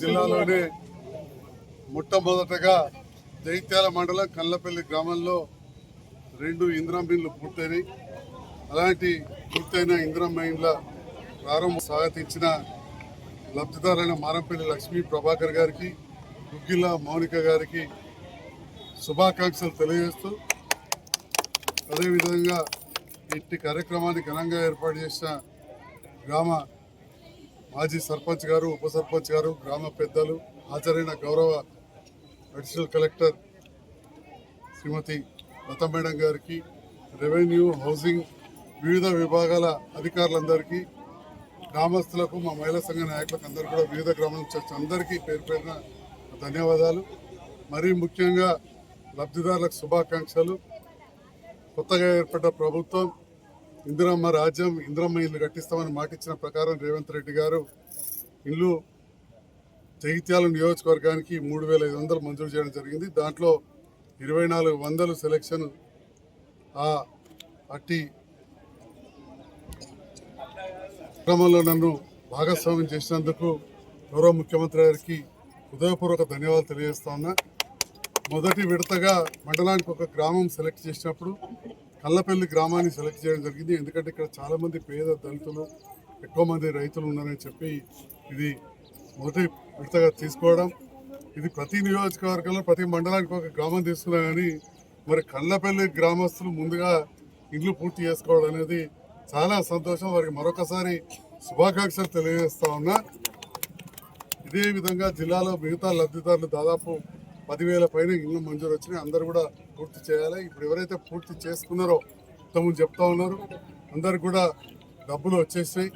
జిల్లాలోని మొట్టమొదటగా దైత్యాల మండలం కల్లపల్లి గ్రామంలో రెండు ఇంద్రం మైన్లు పూర్తయినాయి. అలాంటి పూర్తయిన ఇంద్రం మైన్ల ప్రారంభం స్వాగతించిన లబ్ధిదారైన మారంపల్లి లక్ష్మీ ప్రభాకర్ గారికి గుగ్గిల మౌనిక గారికి శుభాకాంక్షలు తెలియజేస్తూ అదేవిధంగా ఇట్టి కార్యక్రమాన్ని ఘనంగా ఏర్పాటు చేసిన గ్రామ మాజీ సర్పంచ్ గారు ఉప సర్పంచ్ గారు గ్రామ పెద్దలు హాజరైన గౌరవ additional collector Shrimati Lata madam గారికి రెవెన్యూ హౌసింగ్ వివిధ విభాగాల అధికారులందరికీ గ్రామస్తులకు మా మహిళా సంఘ నాయకులకు అందరూ కూడా వివిధ గ్రామాల నుంచి అందరికీ పేరు పేరున ధన్యవాదాలు. మరీ ముఖ్యంగా లబ్ధిదారులకు శుభాకాంక్షలు. కొత్తగా ఏర్పడ్డ ప్రభుత్వం ఇందిరమ్మ రాజ్యం ఇందిరమ్మ ఇల్లు కట్టిస్తామని మాటిచ్చిన ప్రకారం రేవంత్ రెడ్డి గారు ఇల్లు జగిత్యాల నియోజకవర్గానికి మూడు వేల ఐదు వందలు మంజూరు చేయడం జరిగింది. దాంట్లో ఇరవై నాలుగు వందలు సెలక్షన్ ఆ అట్టి క్రమంలో నన్ను భాగస్వామ్యం చేసినందుకు గౌరవ ముఖ్యమంత్రి గారికి హృదయపూర్వక ధన్యవాదాలు తెలియజేస్తా ఉన్నా. మొదటి విడతగా మండలానికి ఒక గ్రామం సెలెక్ట్ చేసినప్పుడు కల్లపల్లి గ్రామాన్ని సెలెక్ట్ చేయడం జరిగింది. ఎందుకంటే ఇక్కడ చాలామంది పేద దళితులు ఎక్కువ మంది రైతులు ఉన్నారని చెప్పి ఇది మొదటి విడతగా తీసుకోవడం. ఇది ప్రతి నియోజకవర్గంలో ప్రతి మండలానికి ఒక గ్రామం తీసుకున్నా కానీ మరి కళ్ళపల్లి గ్రామస్తులు ముందుగా ఇల్లు పూర్తి చేసుకోవడం అనేది చాలా సంతోషం. వారికి మరొకసారి శుభాకాంక్షలు తెలియజేస్తా ఉన్నా. ఇదే విధంగా జిల్లాలో మిగతా లబ్ధిదారులు దాదాపు పదివేల పైన ఇళ్ళు మంజూరు వచ్చినాయి. అందరూ కూడా పూర్తి చేయాలి. ఇప్పుడు ఎవరైతే పూర్తి చేసుకున్నారో ఇంతకుముందు చెప్తా ఉన్నారు. అందరు కూడా డబ్బులు వచ్చేసాయి.